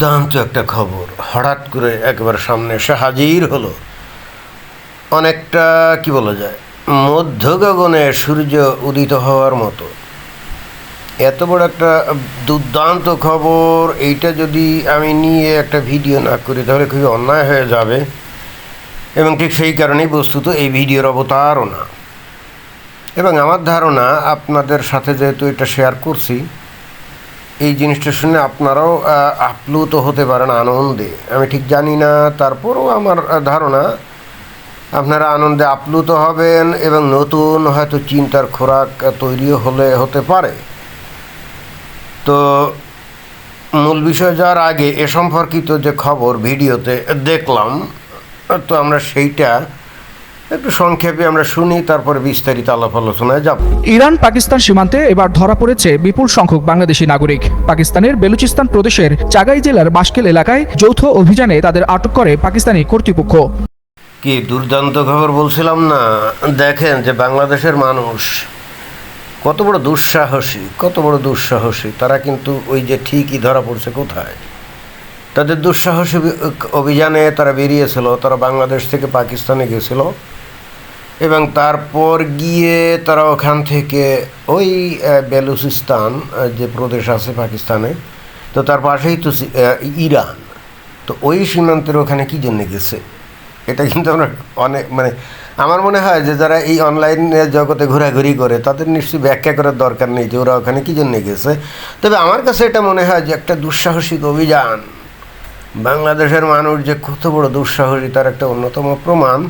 দুর্দান্ত একটা খবর। হঠাৎ করে একবার সামনে এসে হাজির হলো। অনেকটা, কি বলা যায় মধ্য গগনে সূর্য উদিত হওয়ার মতো। এত বড় একটা দুর্দান্ত খবর, এইটা যদি আমি নিয়ে একটা ভিডিও না করি, তাহলে খুবই অন্যায় হয়ে যাবে। এবং ঠিক সেই কারণেই বস্তুত এই ভিডিওর অবতারণা এবং আমার ধারণা, আপনাদের সাথে যেহেতু এটা শেয়ার করছি এই জিনিসটা শুনে আপনারাও আপ্লুত হতে পারেন আনন্দে। আমি ঠিক জানি না, তারপরও আমার ধারণা, আপনারা আনন্দে আপ্লুত হবেন এবং নতুন হয়তো চিন্তার খোরাক তৈরিও হলে, হতে পারে। তো মূল বিষয় যাওয়ার আগে, এ সম্পর্কিত যে খবর ভিডিওতে দেখলাম, তো আমরা সেইটা একটু সংক্ষেপে আমরা শুনি তারপরে বিস্তারিত আলাপ আলোচনায় যাব। ইরান পাকিস্তান সীমান্তে এবার ধরা পড়েছে বিপুল সংখ্যক বাংলাদেশি নাগরিক। পাকিস্তানের বেলুচিস্তান প্রদেশের চাগাই জেলার বাসকেল এলাকায় যৌথ অভিযানে তাদের আটক করে পাকিস্তানি কর্তৃপক্ষ। কি দুর্দান্ত খবর বলছিলাম না? দেখেন যে বাংলাদেশের মানুষ কত বড় দুঃসাহসী কত বড় দুঃসাহসী। তারা কিন্তু ওই যে ঠিকই ধরা পড়ছে কোথায়? তাদের দুঃসাহসী অভিযানে তারা বেরিয়েছিল তারা বাংলাদেশ থেকে পাকিস্তানে গেছিল। এবং তারপর গিয়ে তারা ওখান থেকে ওই বেলুচিস্তান যে প্রদেশ আছে পাকিস্তানে, তো তার পাশেই তো ইরান। তো ওই সীমান্তের ওখানে কী জন্য গেছে? এটা কিন্তু আমরা অনেক মানে আমার মনে হয় যে যারা এই অনলাইন জগতে ঘোরাঘুরি করে, তাদের নিশ্চয়ই ব্যাখ্যা করার দরকার নেই যে ওরা ওখানে কী জন্য গেছে। তবে আমার কাছে এটা মনে হয় যে একটা দুঃসাহসিক অভিযান। বাংলাদেশের মানুষ যে কত বড় দুঃসাহসী, তার একটা অন্যতম প্রমাণ।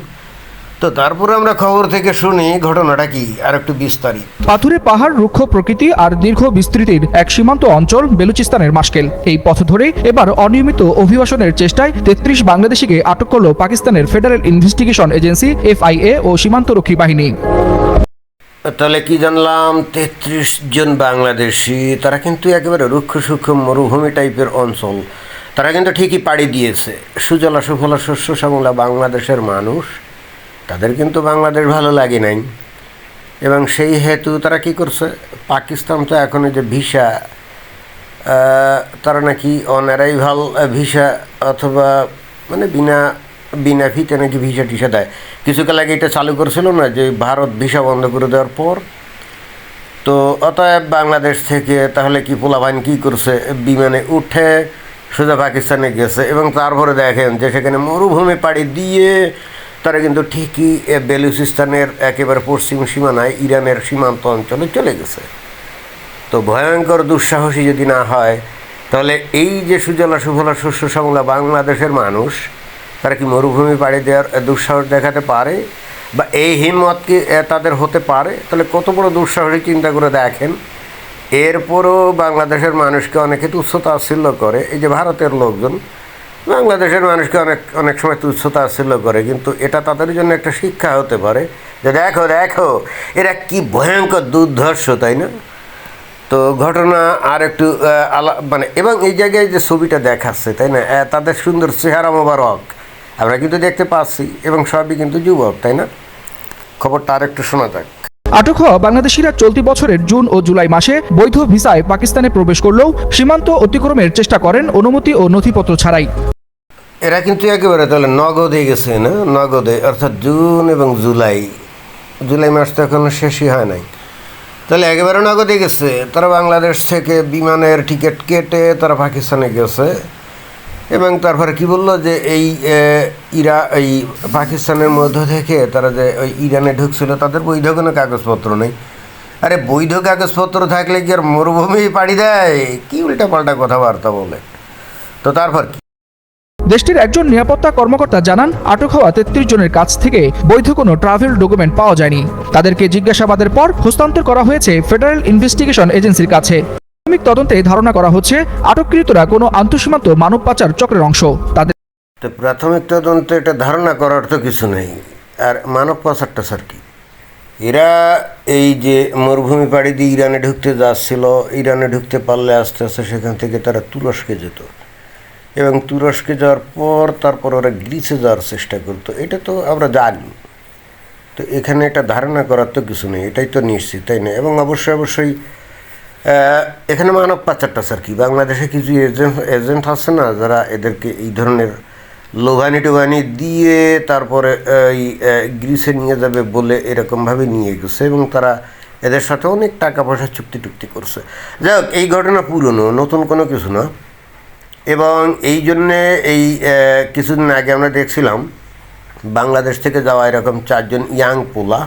তো তারপরে আমরা খবর থেকে শুনি ঘটনাটা কি আর একটু বিস্তারিত। পাথুরে পাহাড় রুক্ষ প্রকৃতি আর দীর্ঘ বিস্তৃতির এক সীমান্ত অঞ্চল বেলুচিস্তানের মাসকেল এই পথ ধরে এবার অনিয়মিত অভিবাসনের চেষ্টায় তেত্রিশ বাংলাদেশিকে আটক করল পাকিস্তানের ফেডারেল ইনভেস্টিগেশন এজেন্সি এফআইএ ও সীমান্তরক্ষী বাহিনী। তাহলে কি জানলাম তেত্রিশ জন বাংলাদেশি তারা কিন্তু একেবারে রুক্ষ সূক্ষ্ম মরুভূমি টাইপের অঞ্চল। তারা কিন্তু ঠিকই পাড়ি দিয়েছে। সুজলা সুফলা শস্য শ্যামলা বাংলাদেশের মানুষ। তাদের কিন্তু বাংলাদেশ ভালো লাগে নাই। এবং সেই হেতু তারা কি করছে? পাকিস্তান তো এখন যে ভিসা তারা নাকি অন অ্যারাইভাল ভিসা অথবা মানে বিনা বিনা ফিতে নাকি ভিসা টিসা দেয়। কিছুকাল আগে এটা চালু করেছিল না যে ভারত ভিসা বন্ধ করে দেওয়ার পর? তো অতএব বাংলাদেশ থেকে তাহলে কি পোলাবাহিন কী করছে? বিমানে উঠে সোজা পাকিস্তানে গেছে এবং তারপরে দেখেন যে সেখানে মরুভূমি পাড়ি দিয়ে তারা কিন্তু ঠিকই বেলুচিস্তানের একেবারে পশ্চিম সীমানায় ইরানের সীমান্ত অঞ্চলে চলে গেছে। তো ভয়ঙ্কর দুঃসাহসী যদি না হয়, তাহলে এই যে সুজলা সুফলা শস্য শ্যামলা বাংলাদেশের মানুষ, তারা কি মরুভূমি পাড়ি দেওয়ার দুঃসাহস দেখাতে পারে? বা এই হিম্মত কি তাদের হতে পারে? তাহলে কত বড় দুঃসাহসী চিন্তা করে দেখেন। এরপরও বাংলাদেশের মানুষকে অনেকে তুচ্ছতা তাচ্ছিল্য করে। এই যে ভারতের লোকজন বাংলাদেশের মানুষকে অনেক অনেক সময় তুচ্ছ তাচ্ছিল্য করে, কিন্তু এটা তাদের জন্য একটা শিক্ষা হতে পারে যে দেখো দেখো, এরা কি ভয়ঙ্কর দুর্ধর্ষ, তাই না? তো ঘটনা আর একটু আলা মানে এবং এই জায়গায় যে ছবিটা দেখাচ্ছে, তাই না? তাদের সুন্দর চেহারা মোবারক, আমরা কিন্তু দেখতে পাচ্ছি, এবং সবই কিন্তু যুবক, তাই না? খবরটা আর একটু শোনা যাক। আটক হওয়া বাংলাদেশিরা চলতি বছরের জুন ও জুলাই মাসে বৈধ ভিসায় পাকিস্তানে প্রবেশ করলেও সীমান্ত অতিক্রমের চেষ্টা করেন অনুমতি ও নথিপত্র ছাড়াই। এরা কিন্তু একেবারে তাহলে নগদে গেছে, না? নগদে, অর্থাৎ জুন এবং জুলাই। জুলাই মাস তো এখনও শেষই হয় নাই। তাহলে একেবারে নগদে গেছে। তারা বাংলাদেশ থেকে বিমানের টিকিট কেটে তারা পাকিস্তানে গেছে। এবং তারপরে কি বলল যে এই ইরা, এই পাকিস্তানের মধ্য থেকে তারা যে ওই ইরানে ঢুকছিল, তাদের বৈধ কোনো কাগজপত্র নেই। আরে বৈধ কাগজপত্র থাকলে কি আর মরুভূমি পাড়ি দেয়? কি উল্টা পাল্টা কথাবার্তা বলে? তো তারপর কি? দেশটির একজন নিরাপত্তা কর্মকর্তা জানান, আটক হওয়া তেত্রিশ জনের কাছ থেকে বৈধ কোনো ট্রাভেল ডকুমেন্ট পাওয়া যায়নি। তাদেরকে জিজ্ঞাসাবাদের পর হস্তান্তর করা হয়েছে ফেডারেল ইনভেস্টিগেশন এজেন্সির কাছে। প্রাথমিক তদন্তে ধারণা করা হচ্ছে আটককৃতরা কোনো আন্তঃসীমান্ত মানব পাচার চক্রের অংশ। তাদের প্রাথমিক তদন্তে এটা ধারণা করার তো কিছু নেই। আর মানব পাচারটা স্যার কি? এরা এই যে মরুভূমি পাড়ি দিয়ে ইরানে ঢুকতে যাচ্ছিল, ইরানে ঢুকতে পারলে আস্তে আস্তে সেখান থেকে তারা তুরস্কে যেত। এবং তুরস্কে যাওয়ার পর তারপর ওরা গ্রিসে যাওয়ার চেষ্টা করতো। এটা তো আমরা জানি। তো এখানে এটা ধারণা করার তো কিছু নেই। এটাই তো নিশ্চিত, তাই না? এবং অবশ্যই অবশ্যই এখানে মানব পাচারটা, স্যার, কি? বাংলাদেশে কিছু এজেন্ট এজেন্ট আছে না যারা এদেরকে এই ধরনের লোভানি টোভানি দিয়ে তারপরে এই গ্রিসে নিয়ে যাবে বলে এরকমভাবে নিয়ে গেছে এবং তারা এদের সাথে অনেক টাকা পয়সা চুক্তি টুক্তি করছে। যাই হোক, এই ঘটনা পুরনো, নতুন কোনো কিছু না। এবং এই জন্যে এই কিছুদিন আগে আমরা দেখছিলাম, বাংলাদেশ থেকে যাওয়া এরকম চারজন ইয়াং পোলা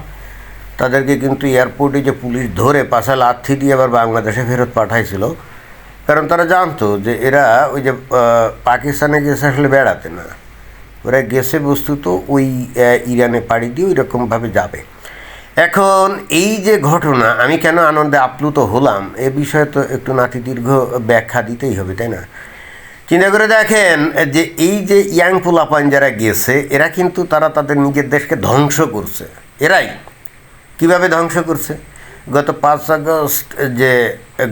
তাদেরকে কিন্তু এয়ারপোর্টে যে পুলিশ ধরে পাশা লাথি দিয়ে আবার বাংলাদেশে ফেরত পাঠাইছিল। কারণ তারা জানতো যে এরা ওই যে পাকিস্তানে গেছে আসলে বেড়াতে না। ওরা গেছে বস্তুত ওই ইরানে পাড়ি দিয়ে ওই রকমভাবে যাবে। এখন এই যে ঘটনা, আমি কেন আনন্দে আপ্লুত হলাম, এ বিষয়ে তো একটু নাতি দীর্ঘ ব্যাখ্যা দিতেই হবে, তাই না? চিন্তা করে দেখেন যে এই যে ইয়াং পোলাপান যারা গেছে, এরা কিন্তু তারা তাদের নিজের দেশকে ধ্বংস করছে। এরাই। কীভাবে ধ্বংস করছে? গত পাঁচ আগস্ট যে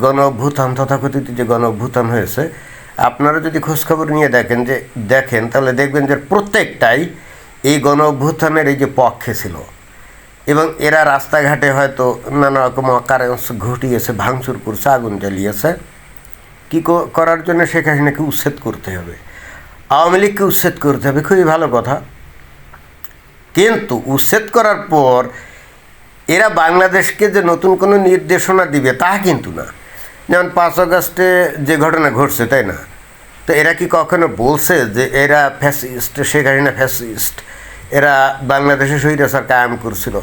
গণ অভ্যুত্থান তথাকথিত যে গণ অভ্যুত্থান হয়েছে, আপনারা যদি খোঁজখবর নিয়ে দেখেন যে, দেখেন, তাহলে দেখবেন যে প্রত্যেকটাই এই গণ অভ্যুত্থানের এই যে পক্ষে ছিল। এবং এরা রাস্তাঘাটে হয়তো নানা রকম অকারেন্স ঘটিয়েছে, ভাঙচুর করছে, আগুন জ্বালিয়েছে। কী করার জন্য হাসিনাকে উচ্ছেদ করতে হবে? আওয়ামী লীগকে উচ্ছেদ করতে হবে? খুবই ভালো কথা। কিন্তু উচ্ছেদ করার পর এরা বাংলাদেশকে যে নতুন কোনো নির্দেশনা দিবে, তা কিন্তু না। যেমন পাঁচ আগস্টে যে ঘটনা ঘটছে, তাই না? তো এরা কি কখনো বলছে যে এরা ফ্যাসিস্ট শেখ হাসিনা ফ্যাসিস্ট এরা বাংলাদেশে স্বৈরাচার কায়েম করছিল?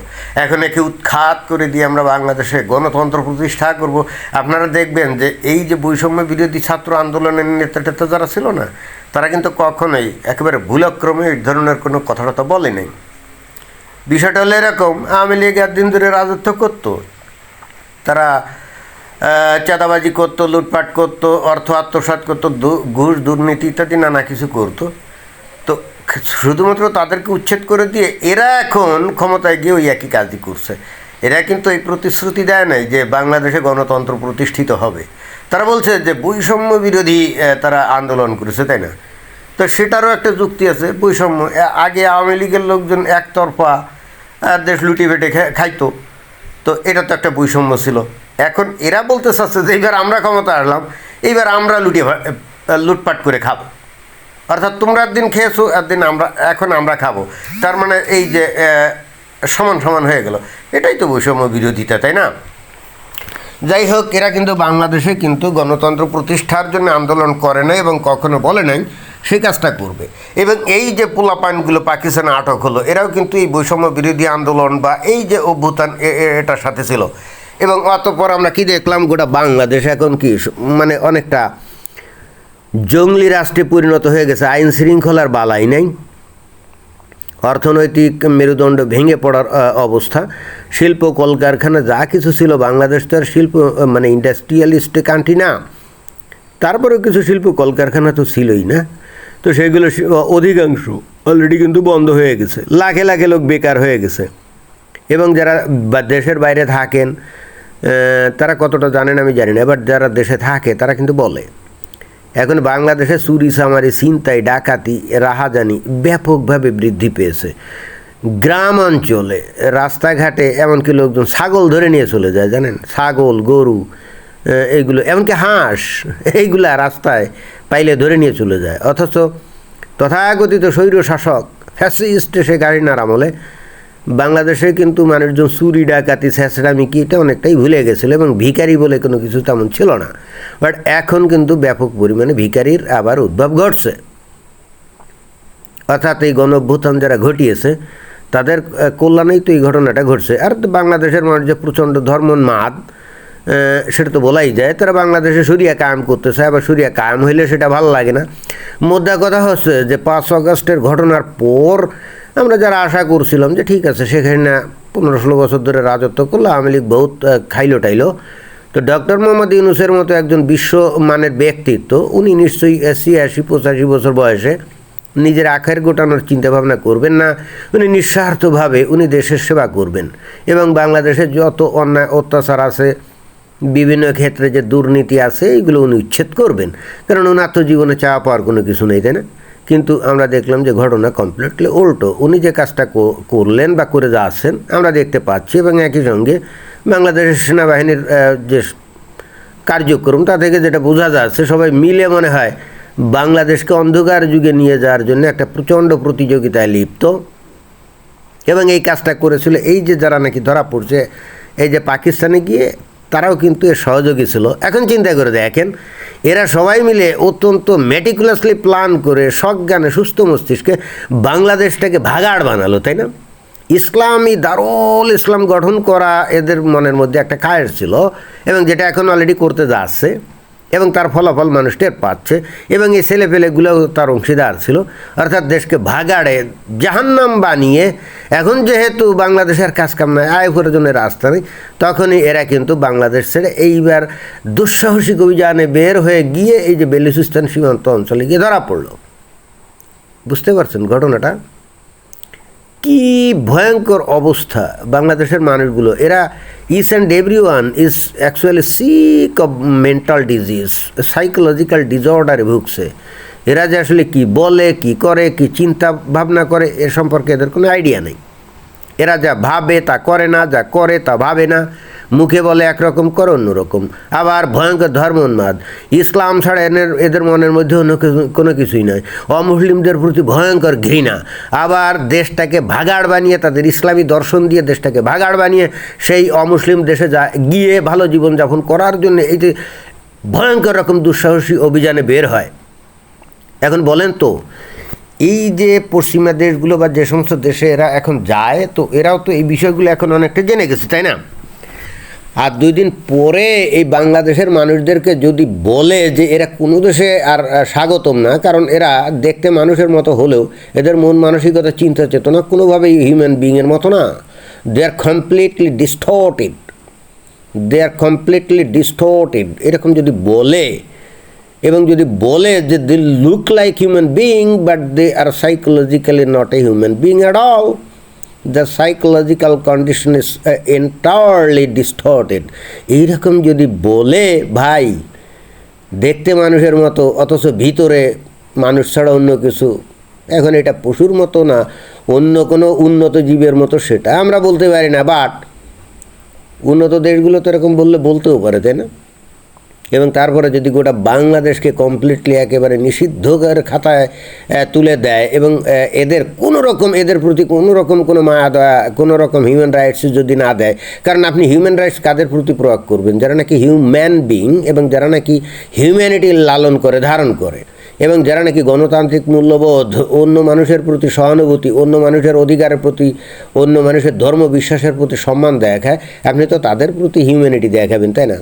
এখন একে উৎখাত করে দিয়ে আমরা বাংলাদেশে গণতন্ত্র প্রতিষ্ঠা করব। আপনারা দেখবেন যে এই যে বৈষম্য বিরোধী ছাত্র আন্দোলনের নেতা টেতা যারা ছিল না, তারা কিন্তু কখনোই একেবারে ভুলক্রমে এই ধরনের কোনো কথাটা বলে নাই। বিষয়টা হলো এরকম, আওয়ামী লীগ একদিন ধরে রাজত্ব করতো। তারা চাঁদাবাজি করতো, লুটপাট করতো, অর্থ আত্মসাৎ করতো ঘুষ, দুর্নীতি ইত্যাদি নানা কিছু করতো। তো শুধুমাত্র তাদেরকে উচ্ছেদ করে দিয়ে এরা এখন ক্ষমতায় গিয়ে ওই একই কাজই করছে। এরা কিন্তু এই প্রতিশ্রুতি দেয় নাই যে বাংলাদেশে গণতন্ত্র প্রতিষ্ঠিত হবে। তারা বলছে যে বৈষম্য বিরোধী তারা আন্দোলন করেছে, তাই না? তো সেটারও একটা যুক্তি আছে, বৈষম্য। আগে আওয়ামী লীগের লোকজন একতরফা আহ, দেশ লুটি বেটে খাইতো। তো এটা তো একটা বৈষম্য ছিল। এখন এরা বলতে চাচ্ছে যে এইবার আমরা ক্ষমতা আসলাম এইবার আমরা আহ, লুটপাট করে খাব। অর্থাৎ তোমরা একদিন খেয়েছো একদিন আমরা এখন আমরা খাব। তার মানে এই যে সমান সমান হয়ে গেল। এটাই তো বৈষম্য বিরোধিতা তাই না? যাই হোক এরা কিন্তু বাংলাদেশে কিন্তু গণতন্ত্র প্রতিষ্ঠার জন্য আন্দোলন করে নাই এবং কখনো বলে নাই সেই কাজটা করবে। এবং এই যে পোলাপানগুলো পাকিস্তানে আটক হলো, এরাও কিন্তু এই বৈষম্য বিরোধী আন্দোলন বা এই যে অভ্যুত্থান এটার সাথে ছিল। এবং অতপর আমরা কি দেখলাম, গোটা বাংলাদেশ এখন কি মানে অনেকটা জঙ্গলি রাষ্ট্রে পরিণত হয়ে গেছে, আইন শৃঙ্খলার বালাই নাই। অর্থনৈতিক মেরুদণ্ড ভেঙে পড়ার অবস্থা। শিল্প কলকারখানা যা কিছু ছিল, বাংলাদেশ তো আর শিল্প মানে ইন্ডাস্ট্রিয়ালিস্ট কান্ট্রি না। তারপরেও কিছু শিল্প কলকারখানা তো ছিলই না। তো সেগুলো অধিকাংশ অলরেডি কিন্তু বন্ধ হয়ে গেছে। লাখে লাখে লোক বেকার হয়ে গেছে। এবং যারা দেশের বাইরে থাকেন তারা কতটা জানেন আমি জানি না এবার যারা দেশে থাকে, তারা কিন্তু বলে। এখন বাংলাদেশে চুরি সামারি ছিনতাই, ডাকাতি, রাহাজানি ব্যাপকভাবে বৃদ্ধি পেয়েছে। গ্রাম অঞ্চলে, রাস্তাঘাটে এমনকি লোকজন ছাগল ধরে নিয়ে চলে যায়, জানেন? ছাগল, গরু এইগুলো এমনকি হাঁস, এইগুলা রাস্তায় পাইলে ধরে নিয়ে চলে যায়। অথচ তথাকথিত স্বৈর শাসক ফ্যাসিস্ট সে গাড়িনার আমলে বাংলাদেশে কিন্তু মানুষজন চুরি, ডাকাতি, ছেঁচড়ামি কি এটা অনেকটাই ভুলে গেছিল এবং ভিখারি বলে কোনো কিছু তেমন ছিল না। বাট এখন কিন্তু ব্যাপক পরিমাণে ভিকারির আবার উদ্ভব ঘটছে। অর্থাৎ এই গণ অভ্যুত্থান যারা ঘটিয়েছে, তাদের কল্যাণেই তো এই ঘটনাটা ঘটছে। আর বাংলাদেশের মানুষ যে প্রচণ্ড ধর্মোন্মাদ সেটা তো বলাই যায়। তারা বাংলাদেশে সরিয়া কায়েম করতে চায় আবার সরিয়া কায়েম হইলে সেটা ভালো লাগে না। মোদ্দা কথা হচ্ছে যে, পাঁচ আগস্টের ঘটনার পর আমরা যারা আশা করছিলাম যে, ঠিক আছে, সেখানে পনেরো ষোলো বছর ধরে রাজত্ব করল, আওয়ামী লীগ বহুত খাইলো টাইলো। তো ডক্টর মোহাম্মদ ইউনুসের মতো একজন বিশ্বমানের ব্যক্তিত্ব, উনি নিশ্চয়ই ছিয়াশি পঁচাশি বছর বয়সে নিজের আখের গোটানোর চিন্তাভাবনা করবেন না, উনি নিঃস্বার্থভাবে উনি দেশের সেবা করবেন। এবং বাংলাদেশে যত অন্যায়, অত্যাচার আছে বিভিন্ন ক্ষেত্রে যে দুর্নীতি আছে, এইগুলো উনি উচ্ছেদ করবেন। কারণ ওনার তো জীবনে চাওয়া পাওয়ার কোনো কিছু নেই, তাই না? কিন্তু আমরা দেখলাম যে ঘটনা কমপ্লিটলি উল্টো। উনি যে কাজটা করলেন বা করে যাচ্ছেন আমরা দেখতে পাচ্ছি এবং একই সঙ্গে বাংলাদেশের সেনাবাহিনীর যে কার্যক্রম, তা থেকে যেটা বোঝা যাচ্ছে, সবাই মিলে মনে হয় বাংলাদেশকে অন্ধকার যুগে নিয়ে যাওয়ার জন্য একটা প্রচণ্ড প্রতিযোগিতায় লিপ্ত। এবং এই কাজটা করেছিল, এই যে যারা নাকি ধরা পড়ছে, এই যে পাকিস্তানে গিয়ে তারাও কিন্তু এর সহযোগী ছিল। এখন চিন্তা করে দেখেন, এরা সবাই মিলে অত্যন্ত মেটিকুলাসলি প্ল্যান করে সজ্ঞানে সুস্থ মস্তিষ্কে বাংলাদেশটাকে ভাগাড় বানালো, তাই না? ইসলামই দারুল ইসলাম গঠন করা এদের মনের মধ্যে একটা কায়ের ছিল এবং যেটা এখন অলরেডি করতে যাচ্ছে। এবং তার ফলাফল মানুষ টের পাচ্ছে। এবং এই ছেলেপেলেগুলোও তার অংশীদার ছিল। অর্থাৎ দেশকে ভাগাড়ে, জাহান্নাম বানিয়ে, এখন যেহেতু বাংলাদেশের কাজকাম নয় আয় উপার্জনের রাস্তা নেই, তখনই এরা কিন্তু বাংলাদেশ ছেড়ে এইবার দুঃসাহসিক অভিযানে বের হয়ে গিয়ে এই যে বেলুচিস্তান সীমান্ত অঞ্চলে গিয়ে ধরা পড়ল। বুঝতে পারছেন ঘটনাটা? কি ভয়ঙ্কর অবস্থা বাংলাদেশের মানুষগুলো। এরা is and every one is actually sick of mental disease psychological ডিজঅর্ডারে ভুগছে। এরা যে আসলে কি বলে, কি করে, কি চিন্তা ভাবনা করে, এ সম্পর্কে এদের কোনো আইডিয়া নেই। এরা যা ভাবে তা করে না, যা করে তা ভাবে না। মুখে বলে একরকম, করে অন্যরকম। আবার ভয়ঙ্কর ধর্ম উন্মাদ। ইসলাম ছাড়া এদের এদের মনের মধ্যে অন্য কোনো কিছুই নয় অমুসলিমদের প্রতি ভয়ঙ্কর ঘৃণা। আবার দেশটাকে ভাগাড় বানিয়ে, তাদের ইসলামী দর্শন দিয়ে দেশটাকে ভাগাড় বানিয়ে, সেই অমুসলিম দেশে যা, গিয়ে ভালো জীবনযাপন করার জন্য এই যে ভয়ঙ্কর রকম দুঃসাহসী অভিযানে বের হয়। এখন বলেন তো, এই যে পশ্চিমা দেশগুলো বা যে সমস্ত দেশে এরা এখন যায়, তো এরাও তো এই বিষয়গুলো এখন অনেকটা জেনে গেছে, তাই না? আর দুই দিন পরে এই বাংলাদেশের মানুষদেরকে যদি বলে যে এরা কোনো দেশে আর স্বাগতম না, কারণ এরা দেখতে মানুষের মতো হলেও এদের মন মানসিকতা, চিন্তা, চেতনা কোনোভাবেই হিউম্যান বিইংয়ের মতো না। They are completely distorted they are completely distorted এরকম যদি বলে, এবং যদি বলে যে they look like human being but they are psychologically not a human being at all the psychological condition is entirely distorted এইরকম যদি বলে ভাই, দেখতে মানুষের মতো, অথচ ভিতরে মানুষ ছাড়া অন্য কিছু, এখন এটা পশুর মতো না, অন্য কোনো উন্নত জীবের মতো সেটা আমরা বলতে পারি না বাট উন্নত দেশগুলো তো এরকম বললে বলতেও পারে, তাই না? এবং তারপরে যদি গোটা বাংলাদেশকে কমপ্লিটলি একেবারে নিষিদ্ধকার খাতায় তুলে দেয় এবং এদের কোনো রকম, এদের প্রতি কোনো রকম কোনো মায়া দয়া কোনো রকম হিউম্যান রাইটস যদি না দেয়, কারণ আপনি হিউম্যান রাইটস কাদের প্রতি প্রয়োগ করবেন? যারা নাকি হিউম্যান বিং এবং যারা নাকি হিউম্যানিটি লালন করে, ধারণ করে, এবং যারা নাকি গণতান্ত্রিক মূল্যবোধ, অন্য মানুষের প্রতি সহানুভূতি, অন্য মানুষের অধিকারের প্রতি, অন্য মানুষের ধর্ম বিশ্বাসের প্রতি সম্মান দেখায়, আপনি তো তাদের প্রতি হিউম্যানিটি দেখাবেন, তাই না?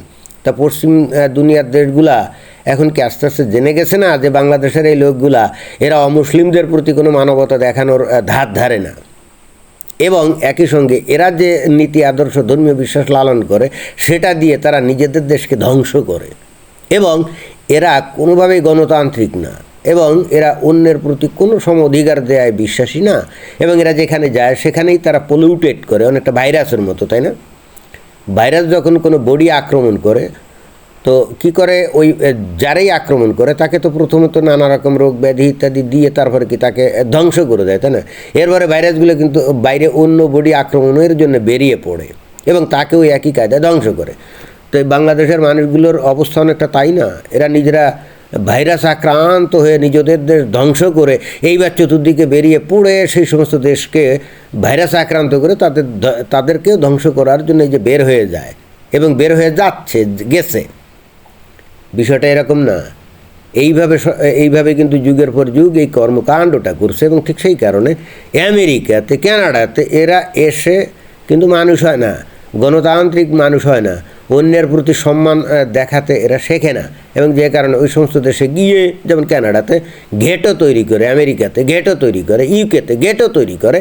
তা পশ্চিম দুনিয়ার দেশগুলা এখন কি আস্তে আস্তে জেনে গেছে না যে বাংলাদেশের এই লোকগুলা এরা অমুসলিমদের প্রতি কোনো মানবতা দেখানোর ধার ধারে না? এবং একই সঙ্গে এরা যে নীতি, আদর্শ, ধর্মীয় বিশ্বাস লালন করে, সেটা দিয়ে তারা নিজেদের দেশকে ধ্বংস করে। এবং এরা কোনোভাবেই গণতান্ত্রিক না। এবং এরা অন্যের প্রতি কোনো সম অধিকার দেয় বিশ্বাসী না। এবং এরা যেখানে যায়, সেখানেই তারা পলিউটেড করে, অনেকটা ভাইরাসের মতো, তাই না? ভাইরাস যখন কোনো বডি আক্রমণ করে, তো কি করে ওই যারাই আক্রমণ করে, তাকে তো প্রথমত নানা রকম রোগ ব্যাধি ইত্যাদি দিয়ে তারপরে কি তাকে ধ্বংস করে দেয়, তাই না? এরপরে ভাইরাসগুলো কিন্তু বাইরে অন্য বডি আক্রমণের জন্য বেরিয়ে পড়ে এবং তাকে ওই একই কায়দায় ধ্বংস করে। তো এই বাংলাদেশের মানুষগুলোর অবস্থা অনেকটা তাই না? এরা নিজেরা ভাইরাস আক্রান্ত হয়ে নিজেদের দেশ ধ্বংস করে এইবার চতুর্দিকে বেরিয়ে পড়ে সেই সমস্ত দেশকে ভাইরাস আক্রান্ত করে তাদের তাদেরকেও ধ্বংস করার জন্য যে বের হয়ে যায় এবং বের হয়ে যাচ্ছে, গেছে। বিষয়টা এরকম না। এইভাবে এইভাবে কিন্তু যুগের পর যুগ এই কর্মকাণ্ডটা করছে এবং ঠিক সেই কারণে আমেরিকাতে, কানাডাতে এরা এসে কিন্তু মানুষ হয় না, গণতান্ত্রিক মানুষ হয় না। অন্যের প্রতি সম্মান দেখাতে এরা শেখে না। এবং যে কারণে ওই সমস্ত দেশে গিয়ে, যেমন কানাডাতে ঘেটো তৈরি করে, আমেরিকাতে ঘেটো তৈরি করে, ইউকেতে ঘেটো তৈরি করে,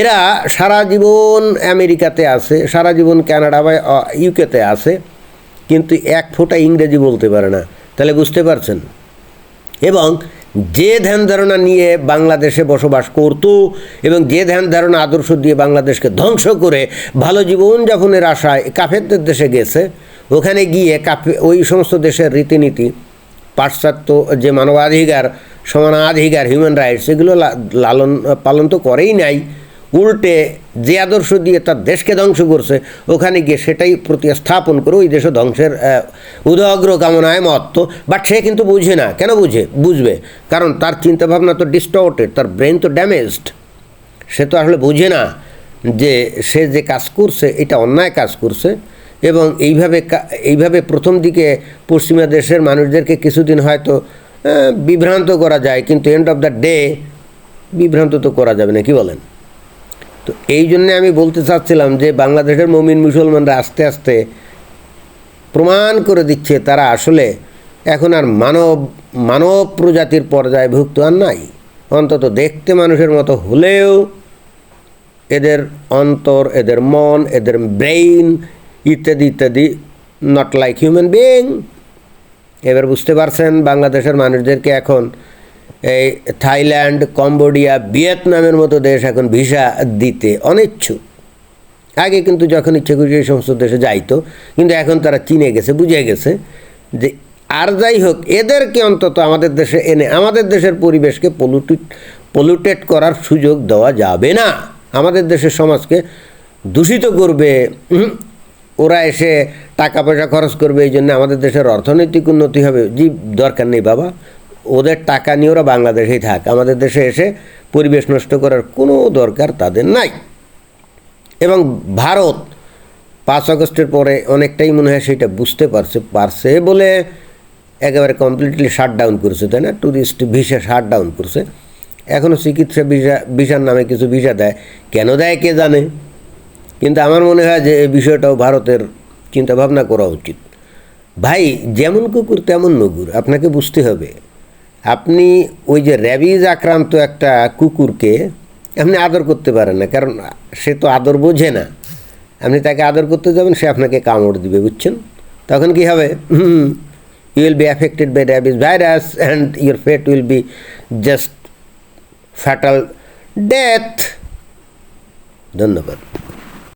এরা সারা জীবন আমেরিকাতে আছে, সারা জীবন কানাডা বা ইউকেতে আছে, কিন্তু এক ফোঁটা ইংরেজি বলতে পারে না। তাহলে বুঝতে পারছেন? এবং যে ধ্যান ধারণা নিয়ে বাংলাদেশে বসবাস করত এবং যে ধ্যান ধারণা আদর্শ দিয়ে বাংলাদেশকে ধ্বংস করে ভালো জীবনযাপনের আশায় কাফেরদের দেশে গেছে। ওখানে গিয়ে কাফে ওই সমস্ত দেশের রীতিনীতি, পাশ্চাত্য যে মানবাধিকার, সমানাধিকার হিউম্যান রাইটস এগুলো লালন পালন তো করেই নাই। উল্টে যে আদর্শ দিয়ে তার দেশকে ধ্বংস করছে, ওখানে গিয়ে সেটাই প্রতিস্থাপন করে ওই দেশে ধ্বংসের উদগ্র কামনায় মত্ত। বাট সে কিন্তু বুঝে না। কেন বুঝে? বুঝবে। কারণ তার চিন্তাভাবনা তো ডিস্টর্টেড তার ব্রেন তো ড্যামেজড সে তো আসলে বুঝে না যে সে যে কাজ করছে, এটা অন্যায় কাজ করছে এবং এইভাবে এইভাবে প্রথম দিকে পশ্চিমা দেশের মানুষদেরকে কিছুদিন হয়তো বিভ্রান্ত করা যায়, কিন্তু এন্ড অফ দ্য ডে বিভ্রান্ত তো করা যাবে না। কি বলেন? তো এই জন্যে আমি বলতে চাচ্ছিলাম যে বাংলাদেশের মমিন মুসলমানরা আস্তে আস্তে প্রমাণ করে দিচ্ছে তারা আসলে এখন আর মানব মানব প্রজাতির পর্যায়ভুক্ত আর নাই। অন্তত দেখতে মানুষের মতো হলেও এদের অন্তর, এদের মন, এদের ব্রেইন ইত্যাদি ইত্যাদি নট লাইক হিউম্যান বিং এবার বুঝতে পারছেন বাংলাদেশের মানুষদেরকে এখন এই থাইল্যান্ড, কম্বোডিয়া, ভিয়েতনামের মতো দেশ এখন ভিসা দিতে অনিচ্ছুক। আগে কিন্তু যখন ইচ্ছে খুশি এই সমস্ত দেশে যাইতো, কিন্তু এখন তারা চিনে গেছে, বুঝে গেছে যে আর যাই হোক, এদেরকে অন্তত আমাদের দেশে এনে, আমাদের দেশের পরিবেশকে পলুটেড পলুটেট করার সুযোগ দেওয়া যাবে না। আমাদের দেশের সমাজকে দূষিত করবে ওরা এসে টাকা পয়সা খরচ করবে, এই জন্য আমাদের দেশের অর্থনৈতিক উন্নতি হবে। জি, দরকার নেই বাবা। ওদের টাকা নিয়ে ওরা বাংলাদেশেই থাক। আমাদের দেশে এসে পরিবেশ নষ্ট করার কোনো দরকার তাদের নাই। এবং ভারত পাঁচ আগস্টের পরে অনেকটাই মনে হয় সেটা বুঝতে পারছে পারছে বলে একেবারে কমপ্লিটলি শাট ডাউন করেছে, তাই না? ট্যুরিস্ট ভিসা শাট ডাউন করছে। এখনও চিকিৎসা ভিসা ভিসার নামে কিছু ভিসা দেয়। কেন দেয় কে জানে? কিন্তু আমার মনে হয় যে এই বিষয়টাও ভারতের চিন্তা ভাবনা করা উচিত। ভাই, যেমন কুকুর তেমন নগুর, আপনাকে বুঝতে হবে। আপনি ওই যে র্যাবিজ আক্রান্ত একটা কুকুরকে আপনি আদর করতে পারেন না, কারণ সে তো আদর বোঝে না। আপনি তাকে আদর করতে যাবেন, সে আপনাকে কামড় দিবে, বুঝছেন? তখন কি হবে? You will be affected by rabies virus and your fate will be just fatal death ধন্যবাদ।